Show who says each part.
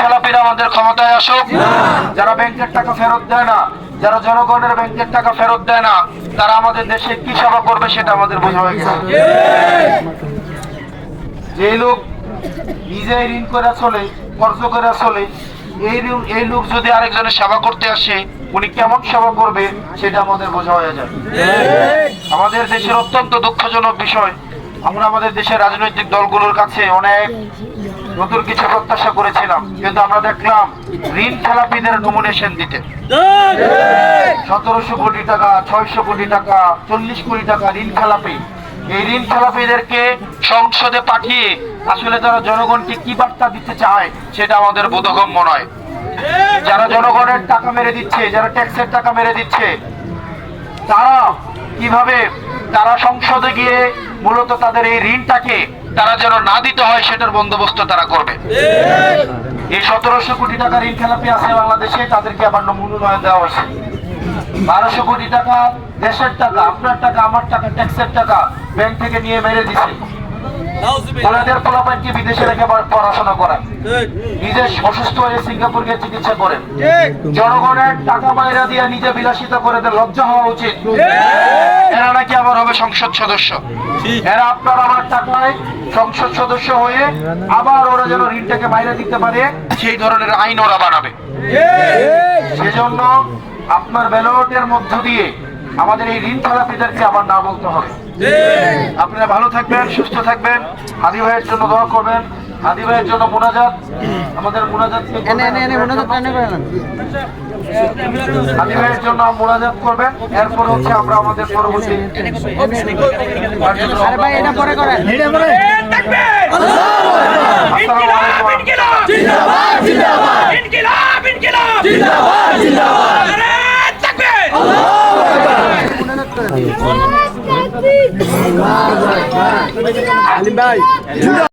Speaker 1: খেলাপিরা আমাদের ক্ষমতায় আসুক। যারা ব্যাংকের টাকা ফেরত দেয় না যারা জনগণের ব্যাংকের টাকা ফেরত দেয় না তারা আমাদের দেশে কি সেবা করবে সেটা আমাদের বোঝা হয়ে গেছে। যে লোক নিজে ঋণ করে চলে কর্জ করে চলে এই লোক- এই লোক যদি আরেকজনের সেবা করতে আসে উনি কেমন সেবা করবে সেটা আমাদের বোঝা হয়ে যায়। আমাদের দেশের অত্যন্ত দুঃখজনক বিষয় আমরা আমাদের দেশের রাজনৈতিক দলগুলোর কাছে অনেক নতুন কিছু প্রত্যাশা করেছিলাম, কিন্তু আমরা দেখলাম ঋণ খেলাপিদের নমিনেশন দিতে। সতেরোশো কোটি টাকা, ছয়শো কোটি টাকা, চল্লিশ কোটি টাকা ঋণ খেলাপি। এই ঋণ খেলাপিদেরকে সংসদে পাঠিয়ে আসলে তারা জনগণকে কি বার্তা দিতে চায় সেটা আমাদের বোধগম্য নয়। যারা জনগণের টাকা মেরে দিচ্ছে, যারা ট্যাক্সের টাকা মেরে দিচ্ছে, তারা কীভাবে তারা সংসদে গিয়ে মূলত তাদের এই ঋণটাকে তারা যেন না দিতে হয়, সেটার বন্দোবস্ত তারা করবে। এই সতেরোশো কোটি টাকা ঋণ খেলাপি আছে বাংলাদেশে, তাদেরকে আবার মনোনয়ন দেওয়া হয়েছে। বারোশো কোটি টাকা দেশের টাকা, আপনার টাকা, আমার টাকা, ট্যাক্সের টাকা ব্যাংক থেকে নিয়ে মেরে দিছে। জনগণের টাকা বাইরা দিয়ে নিজে বিলাসিতা করে লজ্জা হওয়া উচিত। এরা হবে সংসদ সদস্য। এরা আপনার আমার টাকায় সংসদ সদস্য হয়ে আবার ওরা যেন ঋণটাকে বাইরে দিতে পারে সেই ধরনের আইন ওরা বানাবে। সেজন্য আপনার ব্যালটের মধ্য দিয়ে আমাদের এই ঋণ খেলাপিদেরকে আবার না বলতে হবে। আপনারা ভালো থাকবেন সুস্থ থাকবেন। হাদি ভাইয়ের জন্য দোয়া করবেন। হাদি ভাইয়ের জন্য মোনাজাত আমাদের মোনাজাত
Speaker 2: এনে এনে এনে মনে হচ্ছে এনে
Speaker 1: হাদি ভাইয়ের জন্য মোনাজাত করবেন এরপর হচ্ছে আমরা আমাদের পরবর্তী
Speaker 2: আরে ভাই এটা পরে করেন। এটা পরে। আলিম ভাই